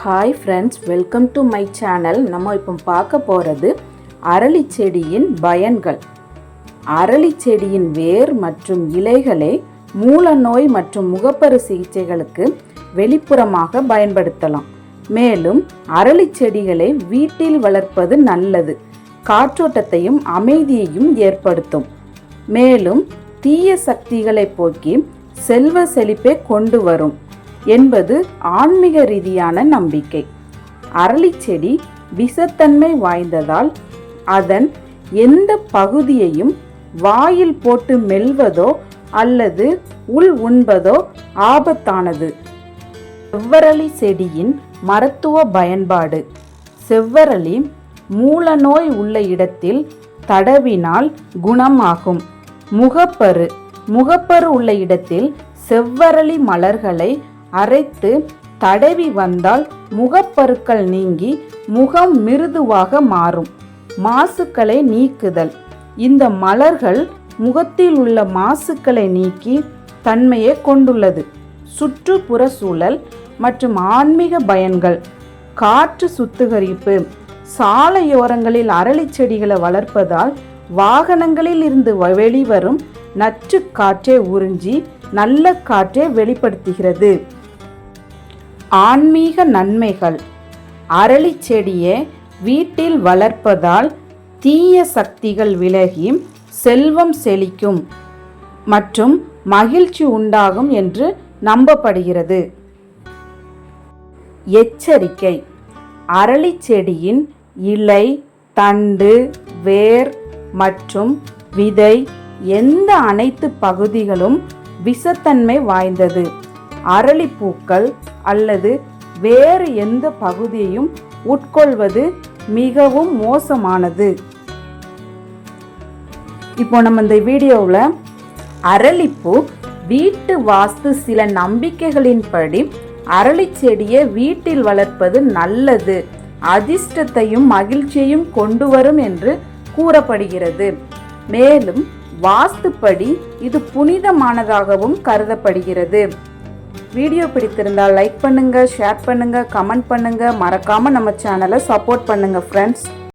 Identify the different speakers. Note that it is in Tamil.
Speaker 1: Hi friends welcome to my channel நம்ம இப்போ பார்க்க போகிறது அரளி செடியின் பயன்கள். அரளி செடியின் வேர் மற்றும் இலைகளை மூல நோய் மற்றும் முகப்பரு சிகிச்சைகளுக்கு வெளிப்புறமாக பயன்படுத்தலாம். மேலும் அரளி செடிகளை வீட்டில் வளர்ப்பது நல்லது. காற்றோட்டத்தையும் அமைதியையும் ஏற்படுத்தும். மேலும் தீய சக்திகளை போக்கி செல்வ செழிப்பை கொண்டு வரும். என்பது ஆன்மீக ரீதியான நம்பிக்கை. அரளி செடி விஷத்தன்மை வாய்ந்ததால் அதன் எந்த பகுதியையும் வாயில் போட்டு மெல்வதோ அல்லது உள் உண்பதோ ஆபத்தானது. செவ்வரளி செடியின் மருத்துவ பயன்பாடு. செவ்வரளி மூலநோய் உள்ள இடத்தில் தடவினால் குணமாகும். முகப்பரு. முகப்பரு உள்ள இடத்தில் செவ்வரளி மலர்களை அரைத்து தடவி வந்தால் முகப்பருக்கள் நீங்கி முகம் மிருதுவாக மாறும். மாசுக்களை நீக்குதல். இந்த மலர்கள் முகத்தில் உள்ள மாசுக்களை நீக்கி தன்மையை கொண்டுள்ளது. சுற்றுப்புற சூழல் மற்றும் ஆன்மீக பயன்கள். காற்று சுத்திகரிப்பு. சாலையோரங்களில் அரளி செடிகளை வளர்ப்பதால் வாகனங்களில் இருந்து வ- வெளிவரும் நச்சு காற்றை உறிஞ்சி நல்ல காற்றை வெளிப்படுத்துகிறது. ஆன்மீக நன்மைகள். அரளி செடியை வீட்டில் வளர்ப்பதால் தீய சக்திகள் விலகி செல்வம் செழிக்கும் மற்றும் மகிழ்ச்சி உண்டாகும் என்று நம்பப்படுகிறது. எச்சரிக்கை. அரளி செடியின் இலை தண்டு வேர் மற்றும் விதை எந்த அனைத்து பகுதிகளும் விஷத்தன்மை வாய்ந்தது. அரளிப்பூக்கள் அல்லது வேறு எந்த பகுதியையும் உட்கொள்வது மிகவும் மோசமானது. இப்போ நம்ம இந்த வீடியோவில் அரளிப்பூ வீட்டு வாஸ்து சில நம்பிக்கைகளின்படி அரளி செடியை வீட்டில் வளர்ப்பது நல்லது. அதிர்ஷ்டத்தையும் மகிழ்ச்சியையும் கொண்டு வரும் என்று கூறப்படுகிறது. மேலும் வாஸ்துப்படி இது புனிதமானதாகவும் கருதப்படுகிறது. வீடியோ பிடித்திருந்தால் லைக் பண்ணுங்கள் ஷேர் பண்ணுங்கள் கமெண்ட் பண்ணுங்கள் மறக்காமல் நம்ம சேனலை சப்போர்ட் பண்ணுங்கள் ஃப்ரெண்ட்ஸ்